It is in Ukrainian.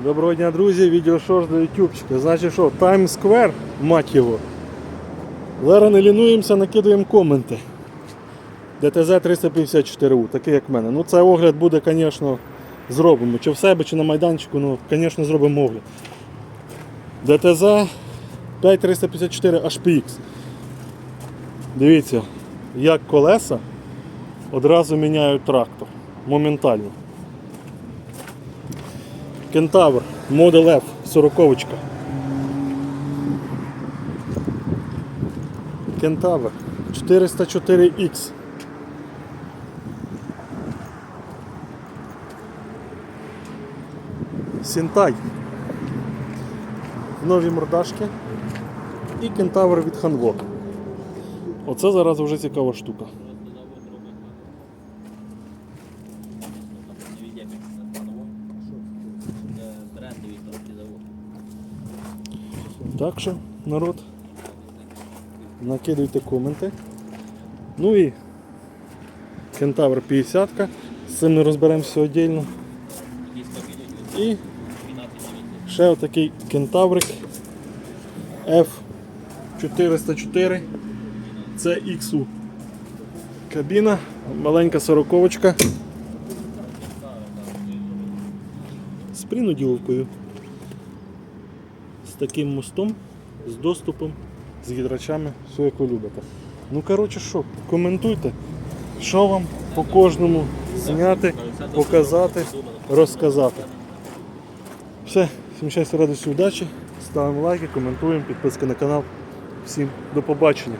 Доброго дня, друзі, відео шорт для ютубчика. Значить що, Times Square, мать його. Зараз не лінуємося, накидуємо коменти. ДТЗ 354У, такий як в мене. Ну це огляд буде, звісно, зробимо. Чи в себе, чи на майданчику, ну, звісно, зробимо огляд. ДТЗ 5354 HPX. Дивіться, як колеса одразу міняють трактор. Моментально. Кентавр, Model F, 40 Кентавр 404X. Сінтай. Нові мордашки і кентавр від Ханво. Оце зараз вже цікава штука. Так що, народ, накидуйте коменти. Ну і кентавр 50 -ка. з цим ми розберемося віддільно. І ще отакий кентаврик F404. Це XU. Кабіна, маленька сороковочка. З принуділовкою. З таким мостом, з доступом, з гідрачами, все як ви любите. Ну коротше що, коментуйте, що вам по кожному зняти, показати, розказати. Все, всім щастя, радості, удачі. Ставимо лайки, коментуємо, підписка на канал. Всім до побачення.